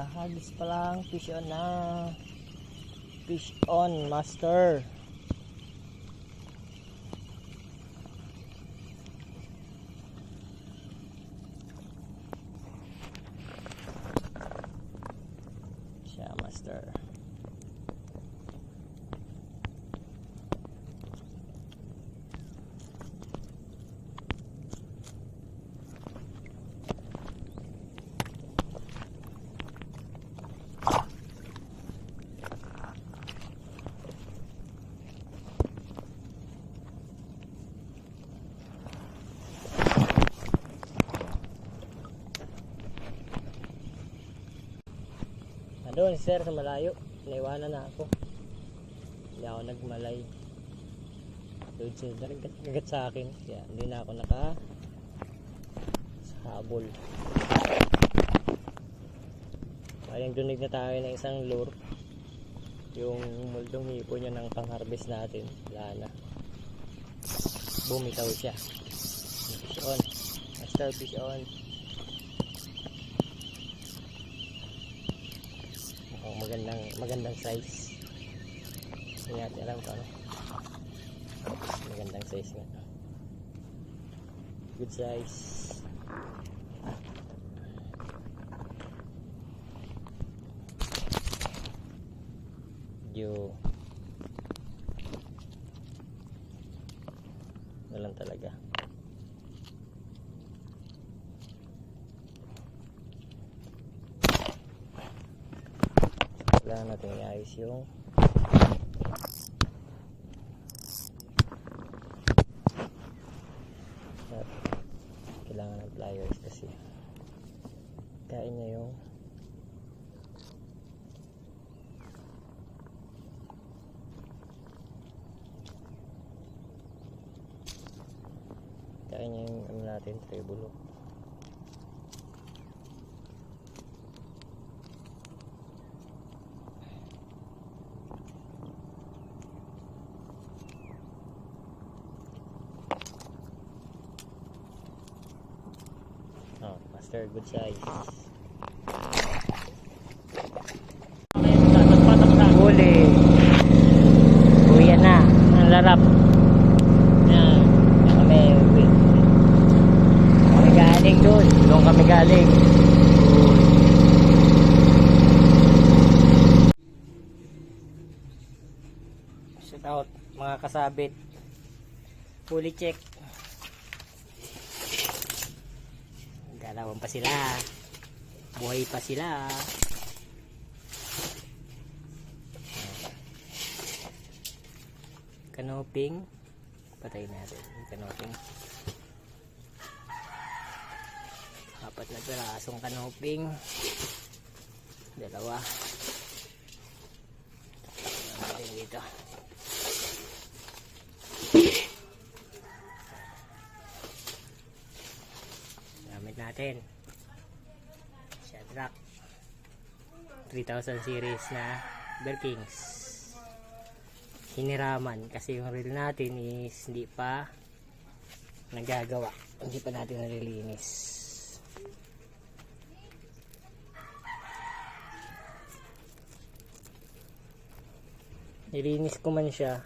Kakahagis pa lang. Fish on na. Fish on, master. Siya, master. Si sir sa malayo. Naiwanan na ako. Hindi ako nagmalay. Doon siya nagkagat sa akin. Kaya hindi na ako naka habol. Ayang dunig na tayo ng isang lure. Yung muldong hipo niya ng pang-harvest natin. Wala na. Bumitaw siya. Fish on. Master fish on. Magandang magandang size. Hindi natin alam kung ano. Magandang size nga. Good size. Yo. Walang talaga. Kailangan natin iayos yung kailangan ng pliers kasi. Kain niya yung kain niya yung ano natin treble Master, good size. Huli. Kuya na. Ang larap. Yan. Yan kami. Kami galing doon. Doon kami galing. Shout out mga kasabit. Fully check. Galawan pa sila. Buhay pa sila. Kanoping. Patay natin. Kanoping. Apat na pirasong kanoping. Dalawa. Natin. Shadrack. 3000 series na Berkings. Hiniraman kasi yung reel natin is hindi pa nagagawa. Hindi pa natin nalilinis. Nilinis ko man siya